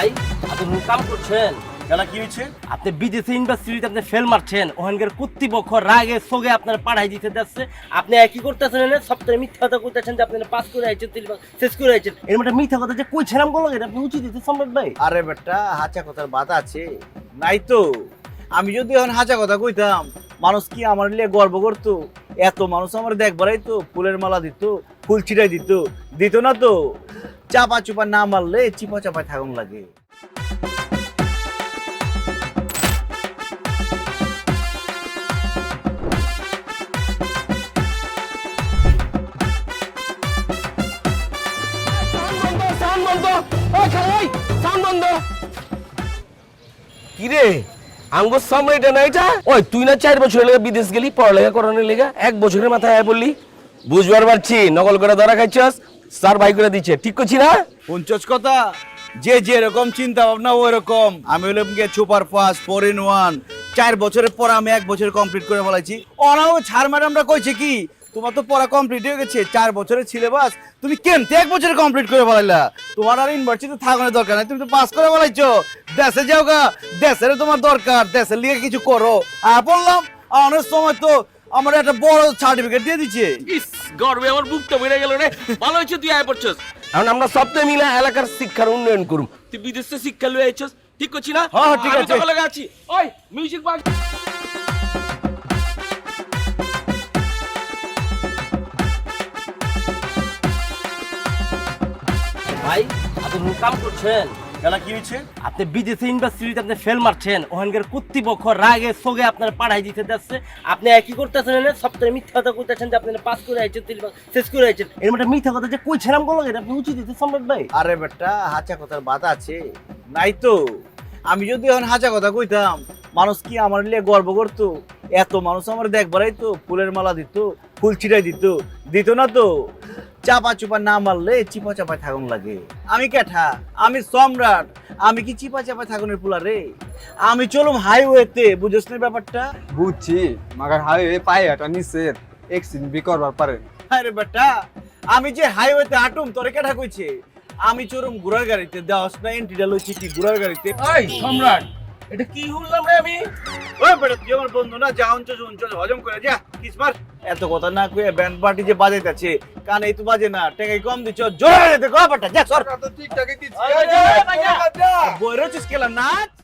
ভাই আপনি কাম করছেন? কেন কি হয়েছে? আপনি বিদেশি ইউনিভার্সিটিতে আপনি ফেল মারছেন। ওখানকার কর্তৃপক্ষ রাগে সোগে আপনার পাঠাই দিতে যাচ্ছে। আপনি একই করতেছেন না সপ্তাহে মিথ্যা কথা করতেছেন যে আপনি পাস করে আইছেন শেষ করে আইছেন। এর মধ্যে মিথ্যা কথা যে কই ছিলাম বলো এটা। আপনি উচিত দিতে সম্রাট ভাই। আরে বেটা হাঁচা কথার বাতা আছে। নাই তো। আমি যদি এখন হাঁচা কথা কইতাম মানুষ কি আমার লিয়ে গর্ব করতো? এত মানুষ আমার দেখবারই তো। ফুলের মালা দিত ফুল ছিটাই দিত। দিত না তো। চাপা চুপা না মারলে চিপা চাপা থাকুন লাগে। কিরে? আঙ্গ সম্রাট না এটা ওই, তুই না চার বছর লেগে বিদেশ গেলি, পড়ালেখা করানোর লেগে? এক বছরের মাথায় আয় বললি। বুঝবার পারছি, নকল করে ধরা খাইছস। স্যার ভাই করে দিচ্ছে। ঠিক করছি না? পঞ্চাশ কথা? যে যে রকম চিন্তা ভাবনা ওই রকম আমি হলাম গিয়ে super fast, four in one. চার বছরের পর আমি এক বছর কমপ্লিট করে ফেলাইছি। ওরাও ছাড় ম্যাডামরা কইছে কি? তোমার তো পড়া কমপ্লিট হয়ে গেছে। চার বছরের সিলেবাস তুমি কেমতে এক বছর কমপ্লিট করে ফেলাইলা? তোমার আর ইউনিভার্সিটি থাকানোর দরকার নাই। তুমি তো পাস করে ফেলাইছো। দেশে যাও গা। দেশের তোমার দরকার। দেশের লিগে কিছু করো। আর বললাম অনেক সময় তো আমার একটা বড় সার্টিফিকেট দিয়ে দিচ্ছে। ইস গর্বে আমার বুকটা বেড়ে গেল রে। ভালো হয়েছে তুই আয় পড়ছস। এখন আমরা সপ্তাহে মিলে এলাকার শিক্ষার উন্নয়ন করুম। তুই বিদেশে শিক্ষা লয়ে আইছস? ঠিক করছি না? হ্যাঁ, ঠিক আছে। লাগা আছি। ওই মিউজিক বাজ ভাই আপনি কাম করছেন? কেন কি হয়েছে? আপনি বিদেশি ইউনিভার্সিটিতে আপনি ফেল মারছেন, ওখানকার কর্তৃপক্ষ রাগে সোগে আপনার পাঠাই দিতে যাচ্ছে। আপনি একই করতেছেন না সপ্তাহে মিথ্যা কথা করতেছেন যে আপনি পাস করে আইছেন শেষ করে আইছেন। এর মধ্যে মিথ্যা কথা যে কই ছিলাম বলো এটা? আপনি উচিত দিতে সম্রাট ভাই। আরে বেটা, হাঁচা কথার বাতা আছে। নাই তো। আমি যদি এখন হাঁচা কথা কইতাম, মানুষ কি আমার লিয়ে গর্ব করতো? এত মানুষ আমার দেখবারই তো, ফুলের মালা দিত, ফুল ছিটাই দিত। দিত না তো। চাপা চুপা না মারলে চিপা চাপায় থাকুন লাগে। আমি কেঠা আমি সম্রাট আমি কি চিপা চাপায় থাকুনের পুলা রে? আমি চলুম হাইওয়েতে বুঝছ না ব্যাপারটা? বুঝছি মাগার হাইওয়ে পায়ে হাঁটা নিচের এক্সিডেন্ট বি করবার পারে। আরে বেটা আমি যে হাইওয়েতে হাঁটুম তোরে কেঠা কইছে। আমি চলুম ঘোড়ার গাড়িতে দেওয়াস না এন্ট্রিটা লইছি কি ঘোড়ার গাড়িতে? ওই সম্রাট! এটা কি হলাম রে আমি? ওই বেটা তুই আমার বন্ধু না? যা অঞ্চল অঞ্চল হজম করে যা কিসমার? এত কথা না কয়ে ব্যান্ড পার্টি যে বাজাইতেছে কানে তো বাজে না টেকাই কম দিচ্ছ জোরে দে গো বেটা যা। সর ঠিকঠাকই বই রচিস কেলা নাচ।